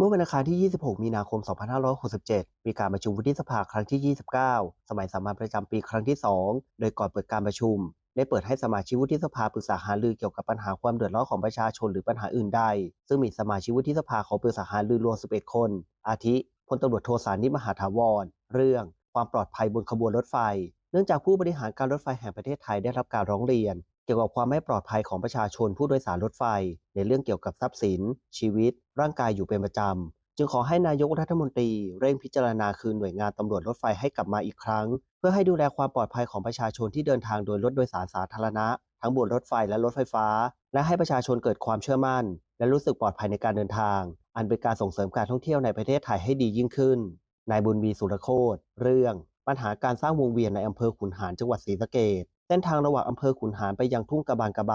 เมื่อวันอังคารที่ 26 มีนาคม 2567 มีการประชุมวุฒิสภาครั้งที่ 29 สมัยสามัญประจำปีครั้งที่ 2 โดยก่อนเปิดการประชุม ได้เปิดให้สมาชิกวุฒิสภาปรึกษาหารือเกี่ยวกับปัญหาความเดือดร้อนของประชาชนหรือปัญหาอื่นใด ซึ่งมีสมาชิกวุฒิสภาขอปรึกษาหารือรวม 11 คน อาทิพลตำรวจโทสานิมหาถาวร เรื่อง ความปลอดภัยบนขบวนรถไฟ เนื่องจากผู้บริหารการรถไฟแห่งประเทศไทยได้รับการร้องเรียน กี่ยวกับความไม่ปลอดภัยของประชาชนผู้โดยสารรถไฟ ในเรื่องเกี่ยวกับทรัพย์สิน ชีวิต ร่างกายอยู่เป็นประจำ จึงขอให้นายกรัฐมนตรีเร่งพิจารณาคืนหน่วยงานตำรวจรถไฟให้กลับมาอีกครั้ง เพื่อให้ดูแลความปลอดภัยของประชาชนที่เดินทางโดยรถโดยสารสาธารณะ ทั้งบนรถไฟและรถไฟฟ้า และให้ประชาชนเกิดความเชื่อมั่น และรู้สึกปลอดภัยในการเดินทาง อันเป็นการส่งเสริมการท่องเที่ยวในประเทศไทยให้ดียิ่งขึ้นนายบุญมีสุรโคตเรื่อง ปัญหาการสร้างวงเวียนในอำเภอขุนหารจังหวัดศรีสะเกษ เส้นทางระหว่างอำเภอขุนหารไปยังทุ่งกระบานกระไบ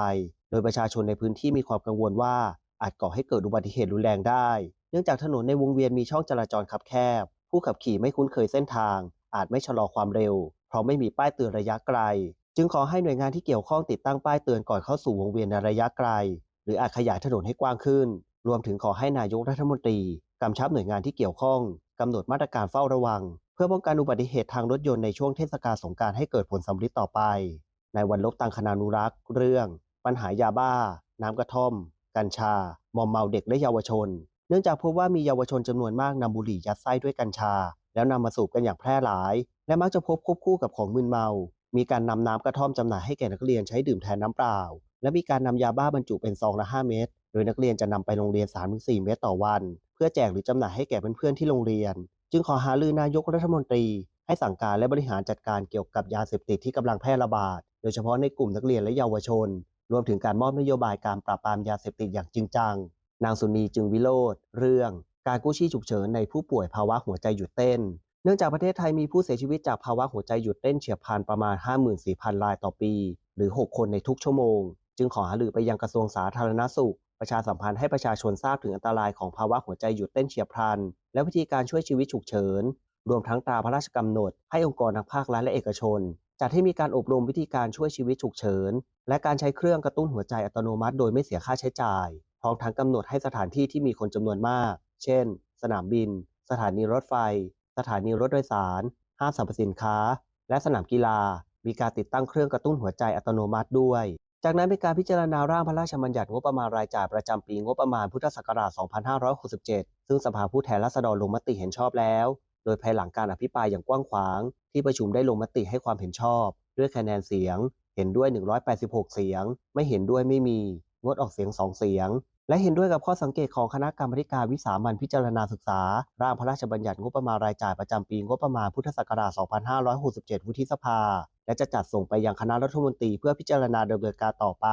โดยประชาชนในพื้นที่มีความกังวลว่าอาจก่อให้เกิดอุบัติเหตุรุนแรงได้ เนื่องจากถนนในวงเวียนมีช่องจราจรคับแคบ ผู้ขับขี่ไม่คุ้นเคยเส้นทาง อาจไม่ชะลอความเร็ว เพราะไม่มีป้ายเตือนระยะไกล จึงขอให้หน่วยงานที่เกี่ยวข้องติดตั้งป้ายเตือนก่อนเข้าสู่วงเวียนในระยะไกล หรืออาจขยายถนนให้กว้างขึ้น รวมถึงขอให้นายกรัฐมนตรีกำชับหน่วยงานที่เกี่ยวข้องกำหนดมาตรการเฝ้าระวัง เพื่อป้องกันอุบัติเหตุทางรถยนต์ในช่วงเทศกาลสงการให้เกิดผลสำลิดต่อไป ในวันลบตังคณานุรักษ์ เรื่อง ปัญหายาบ้า น้ำกระท่อม กัญชา มอมเมาเด็กและเยาวชน เนื่องจากพบว่ามีเยาวชนจำนวนมากนำบุหรี่ยัดไส้ด้วยกัญชา แล้วนำมาสูบกันอย่างแพร่หลาย และมักจะพบควบคู่กับของมึนเมา มีการนำน้ำกระท่อมจำหน่ายให้แก่นักเรียนใช้ดื่มแทนน้ำเปล่า และมีการนำยาบ้าบรรจุเป็นซองละ 5 เม็ด โดยนักเรียนจะนำไปโรงเรียน 3-4 เม็ดต่อวัน เพื่อแจกหรือจำหน่ายให้แก่เพื่อนๆที่โรงเรียน จึงขอหารือนายกรัฐมนตรี ให้สั่งการและบริหารจัดการเกี่ยวกับยาเสพติดที่กำลังแพร่ระบาด โดยเฉพาะในกลุ่มนักเรียนและเยาวชน รวมถึงการมอบนโยบายการปราบปรามยาเสพติดอย่างจริงจัง นางสุนีจึงวิโรธเรื่อง การกู้ชีพฉุกเฉินในผู้ป่วยภาวะหัวใจหยุดเต้น เนื่องจากประเทศไทยมีผู้เสียชีวิตจากภาวะหัวใจหยุดเต้นเฉียบพลันประมาณ 54,000 รายต่อปี หรือ 6 คนในทุกชั่วโมง จึงขอหารือไปยังกระทรวงสาธารณสุข ประชาสัมพันธ์ให้ประชาชนทราบถึงอันตรายของภาวะหัวใจหยุดเต้นเฉียบพลัน และวิธีการช่วยชีวิตฉุกเฉิน รวมทั้งตราพระราชกำหนด ให้องค์กรทางภาครัฐและเอกชน จัดให้มีการอบรมวิธีการช่วยชีวิตฉุกเฉิน และการใช้เครื่องกระตุ้นหัวใจอัตโนมัติ โดยไม่เสียค่าใช้จ่าย พร้อมทั้งกำหนดให้สถานที่ที่มีคนจำนวนมาก เช่น สนามบิน สถานีรถไฟ สถานีรถโดยสาร ห้างสรรพสินค้า และสนามกีฬา มีการติดตั้งเครื่องกระตุ้นหัวใจอัตโนมัติด้วย จากนั้นเป็นการพิจารณาร่างพระราชบัญญัติงบประมาณรายจ่ายประจำปีงบประมาณพุทธศักราช 2567 ซึ่งสภาผู้แทนราษฎรลงมติเห็นชอบแล้ว โดยภายหลังการอภิปรายอย่างกว้างขวาง ที่ประชุมได้ลงมติให้ความเห็นชอบ ด้วยคะแนนเสียง เห็นด้วย 186 เสียง ไม่เห็นด้วยไม่มี งดออกเสียง 2 เสียง และเห็นด้วยกับข้อสังเกตของคณะกรรมการวิสามัญพิจารณาศึกษา ร่างพระราชบัญญัติงบประมาณรายจ่ายประจำปีงบประมาณพุทธศักราช 2567 วุฒิสภา และจะจัดส่งไปยังคณะรัฐมนตรีเพื่อพิจารณาดำเนินการต่อไป